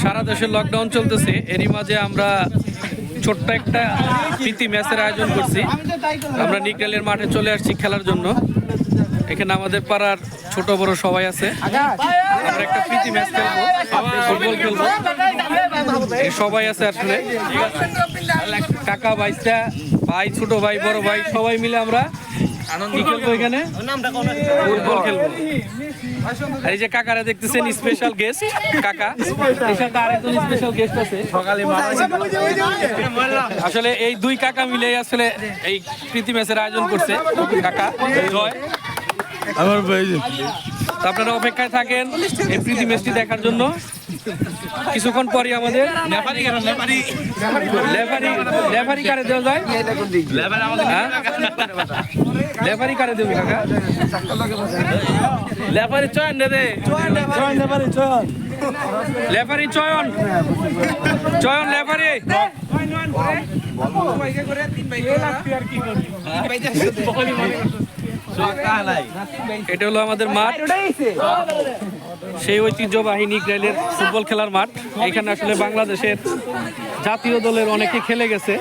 সারা দেশে লকডাউন চলতেছে। এরই মাঝে আমরা ছোট্ট একটা প্রীতি ম্যাচের আয়োজন করছি। আমরা নিকডালের মাঠে চলে আসছি খেলার জন্য। এখানে আমাদের পাড়ার ছোট বড় সবাই আছে। আমরা একটা প্রীতি ম্যাচ খেলব, ফুটবল খেলব। সবাই আছে আসলে। কাকা ভাইটা ভাই, ছোট ভাই, বড় ভাই, সবাই মিলে আমরা কি খেলব। এখানে? ফুটবল খেলব। এই যে কাকারা দেখতেছেন স্পেশাল গেস্ট কাকা। আরেকজন স্পেশাল গেস্ট আছে। আসলে এই দুই কাকা মিলে আসলে এই প্রীতি ম্যাচের আয়োজন করছে। কাকা জয়। আমার আপনারা অপেক্ষায় থাকেন এই প্রীতি ম্যাচটি দেখার জন্য। কিছুক্ষণ পরে আমাদের লেফারি লেফারি কারে দেওয়া যায়? লেফারি কারে দেবো কাকা? লেফারি চয়ন দে দে। লেফারি চয়ন। চয়ন লেফারি এটা হলো আমাদের মাঠ। সেই ঐতিহ্যবাহী নিকরাইলের ফুটবল খেলার মাঠ। এখানে আসলে বাংলাদেশের জাতীয় দলের অনেকে খেলে গেছে।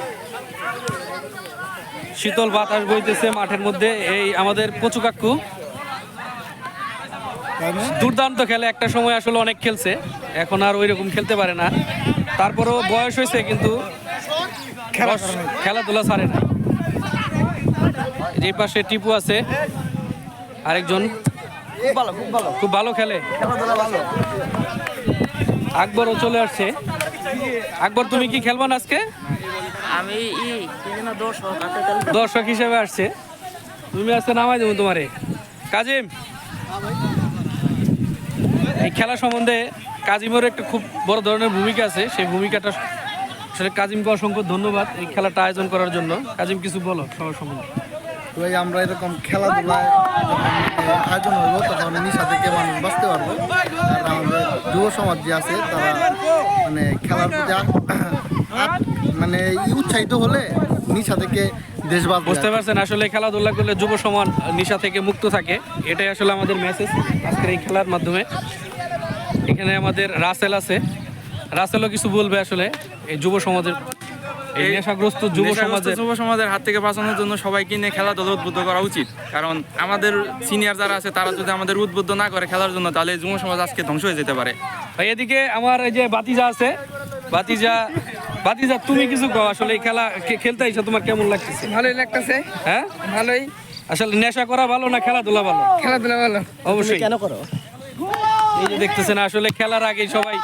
শীতল বাতাস বইতেছে মাঠের মধ্যে এই আমাদের কচু কাকু। দুর্দান্ত খেলে একটা সময় আসলে অনেক খেলছে এখন আর ওই রকম খেলতে পারে না। তারপরও বয়স হয়েছে কিন্তু খেলাধুলা ছাড়ে না। এই পাশে টিপু আছে আরেকজন। খুব ভালো খেলে। আকবরও চলে আসছে। আকবর তুমি কি খেলবা না আজকে? আমি দর্শক হিসেবে আসছে। তুমি আজকে নামাই দেবো তোমারে। কাজিম এই খেলা সম্বন্ধে কাজিমের একটা খুব বড় ধরনের ভূমিকা আছে। সেই ভূমিকাটা আসলে কাজিমকে অসংখ্য ধন্যবাদ এই খেলাটা আয়োজন করার জন্য। কাজিম কিছু বলো সবার সম্বন্ধে। তো এই আমরা এরকম খেলাধুলায় আয়োজন হইব তখন নিশা থেকে মানুষ বাঁচতে পারব। আর আমাদের যুব সমাজ যে আছে তারা মানে খেলার প্রতি মানে উৎসাহিত হলে নিশা থেকে দেশ বুঝতে পারছেন আসলে খেলাধুলা করলে যুব সমাজ নেশা থেকে মুক্ত থাকে। এটাই আসলে আমাদের মেসেজ আজকের এই খেলার মাধ্যমে। এখানে আমাদের রাসেল আছে। রাসেলও কিছু বলবে আসলে এই যুব সমাজের এই নেশাগ্রস্ত যুব সমাজের যুব সমাজের হাত থেকে বাঁচানোর জন্য সবাইকে নিয়ে খেলাধুলা উদ্বুদ্ধ করা উচিত। কারণ আমাদের সিনিয়র যারা আছে তারা যদি আমাদের উদ্বুদ্ধ না করে খেলার জন্য তাহলে যুব সমাজ আজকে ধ্বংস হয়ে যেতে পারে। ভাই এদিকে আমার এই যে বাতিজা আছে। বাতিজা বাতিজা তুমি কিছু কও আসলে এই খেলা খেলতে এসে তোমার কেমন লাগতেছে? ভালোই লাগতেছে। হ্যাঁ? ভালোই। আসলে নেশা করা ভালো না খেলাধুলা ভালো? খেলাধুলা ভালো। অবশ্যই। কেন করো? এই যে দেখতেছেন আসলে খেলার আগে সবাই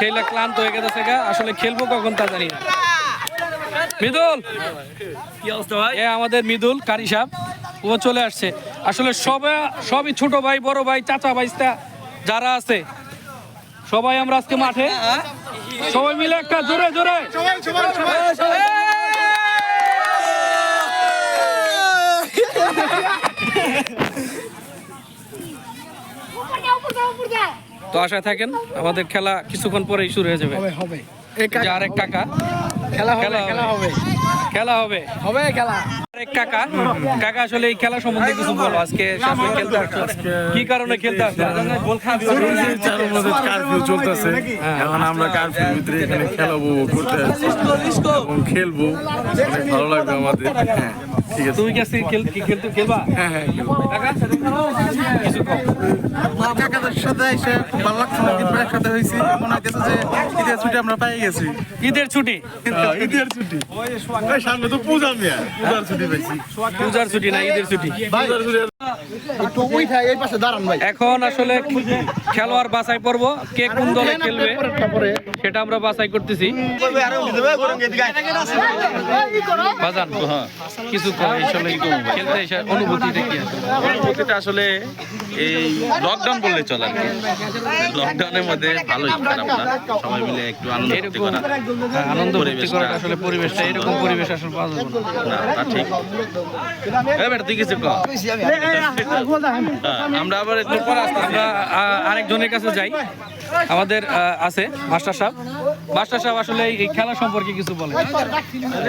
খেলে ক্লান্ত হয়ে গেছে গা। আসলে খেলব কখন তা জানি না। মৃদুল! কি অবস্থা ভাই? এ আমাদের মৃদুল কারি সাহেব। ও চলে আসছে। আসলে সবাই সবই ছোট ভাই বড় ভাই চাচা ভাইস্তা যারা আছে সবাই আমরা আজকে মাঠে সবাই মিলে একটা জোরে জোরে। তো আশায় থাকেন আমাদের খেলা কিছুক্ষণ পরেই শুরু হয়ে যাবে। হবে আরেক কাকা। খেলা হবে খেলা হবে। খেলা হবে। হবে খেলা। কাকা কাকা আসলে এই খেলা সম্বন্ধে কিছু বলো, আজকে খেলতে কি কারণে খেলতে চলতেছে আমরা ভিতরে এখানে খেলা করতে খেলব। ভালো লাগবে আমাদের হ্যাঁ। ঠিক আছে। তুমি কি আজকে খেলতে খেলবা? হ্যাঁ হ্যাঁ কিছু কাকাদের সাথে এসে ভালো লাগছে না কিন্তু একসাথে হয়েছি। মনে হইতেছে যে ঈদের ছুটি আমরা পাই গেছি। ঈদের ছুটি? ঈদের ছুটি। সামনে তো পূজা মিয়া। পূজার ছুটি পাইছি পূজার ছুটি না ঈদের ছুটি। এখন আসলে খেলোয়াড় বাছাই পড়ব কে কোন দলে খেলবে সেটা আমরা বাছাই করতেছি। বাজান কিছু আসলে খেলতে অনুভূতিটা কি। অনুভূতিটা আসলে এই লকডাউন বললে চলে আর লকডাউনের মধ্যে ভালোই খারাপ না সবাই মিলে একটু আনন্দ এরকম করা। হ্যাঁ, আনন্দ আসলে পরিবেশটা এরকম পরিবেশ আসলে পাওয়া যাবে না। না ঠিক। এ বেটা তুই কিছু কর। আমরা আবার একটু পরে আমরা আরেকজনের কাছে যাই। আমাদের আছে মাস্টার সাহেব। মাস্টার সাহেব আসলে এই- এই খেলা সম্পর্কে কিছু বলেন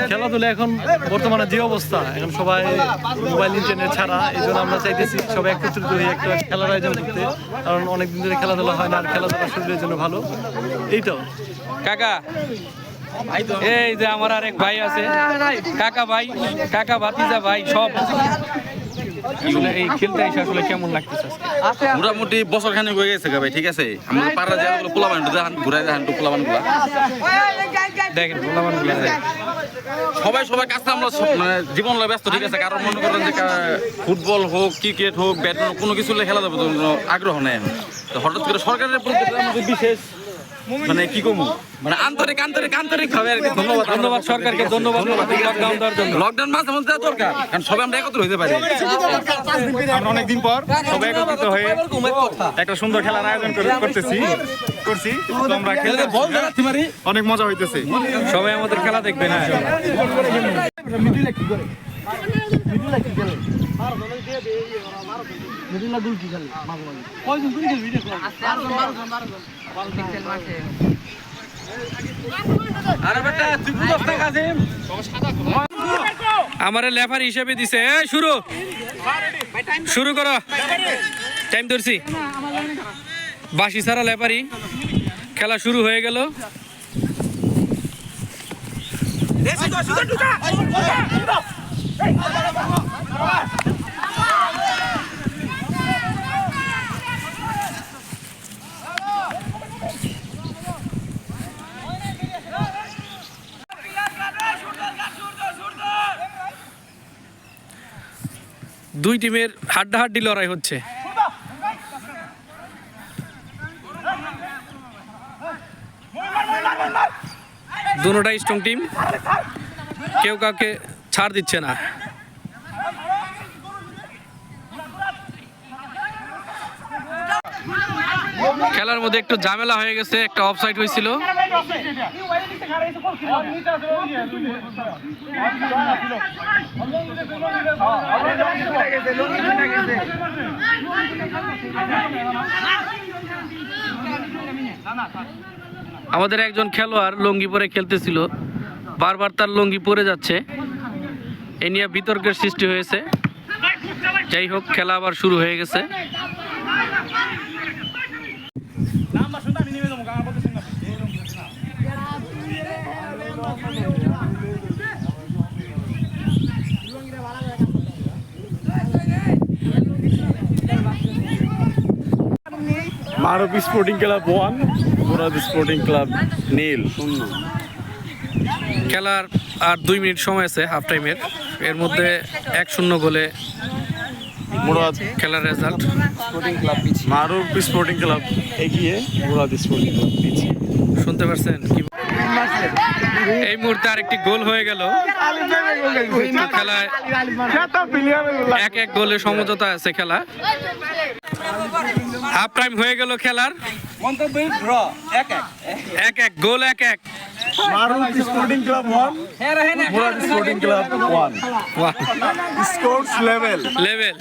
খেলাধুলা এখন বর্তমানে যে অবস্থা, এখন সবাই মোবাইল ইন্টারনেট ছাড়া, এই জন্য আমরা চাইতেছি সবাই একত্রিত হয়ে একটা খেলার আয়োজন করতে। কারণ অনেকদিন ধরে খেলাধুলা হয় না, আর খেলাধুলা শরীরের জন্য ভালো। এইটাও কাকা, এই যে আমার আরেক ভাই আছে। কাকা ভাই, কাকা ভাতিজা ভাই, সব। আসলে এই খেলতে এসে আসলে কেমন লাগতেছে মোটামুটি বছর খানে হয়ে গেছে ভাই ঠিক আছে? আমাদের পাড়া জায়গাগুলো পোলাবান দেখান ঘুরাই দেখান পোলাবানগুলা। দেখেনগুলা। সবাই সবাই কাছে আমরা মানে জীবন ব্যস্ত ঠিক আছে? কারণ মনে করেন যে কা- ফুটবল হোক ক্রিকেট হোক ব্যাডমিন্টন কোনো কিছু খেলা যাবে আগ্রহ নেই তো হঠাৎ করে সরকারের বিশেষ মানে কি কমু? মানে আন্তরিক আন্তরিক আন্তরিক ভাবে কি ধন্যবাদ ধন্যবাদ সরকারকে ধন্যবাদ লকডাউন দেওয়ার জন্য। লকডাউন মাঝে মধ্যে দরকার কারণ সবাই আমরা একত্র হইতে পারি। আমরা অনেকদিন পর সবাই একত্রিত হয়ে একটা সুন্দর খেলার আয়োজন করে- করতেছি করছি। আমরা খেলতে অনেক মজা হইতেছে। সবাই আমাদের খেলা দেখবেন ইনশাআল্লাহ। আমারে লেফার হিসেবে দিছে। শুরু। শুরু করো। টাইম ধরছি। বাসি সারা লেফারি। খেলা শুরু হয়ে গেল। দুই টিমের হাড্ডাহাড্ডি লড়াই হচ্ছে। দুটাই স্ট্রং টিম কেউ কাউকে ছাড় দিচ্ছে না। খেলার মধ্যে একটু ঝামেলা হয়ে গেছে, একটা অফসাইড হয়েছিল। আমাদের একজন খেলোয়াড় লুঙ্গি পরে খেলতেছিল। বারবার তার লুঙ্গি পরে যাচ্ছে। এ নিয়ে বিতর্কের সৃষ্টি হয়েছে। যাই হোক, খেলা আবার শুরু হয়ে গেছে। মারব sporting club one Murad sporting club নীল খেলার আর দুই মিনিট সময় আছে হাফ টাইমের এর মধ্যে এক শূন্য গোলে মুরাদ খেলার রেজাল্ট মারুফ স্পোর্টিং ক্লাব এগিয়ে মুরাদ স্পোর্টিং ক্লাব পিছিয়ে। শুনতে পারছেন কি এই মুহূর্তে আরেকটি গোল হয়ে গেল। খেলায় এক এক গোলে সমঝোতা আছে খেলা। হাফ টাইম হয়ে গেল খেলার। এক এক, গোল এক এক। Club level level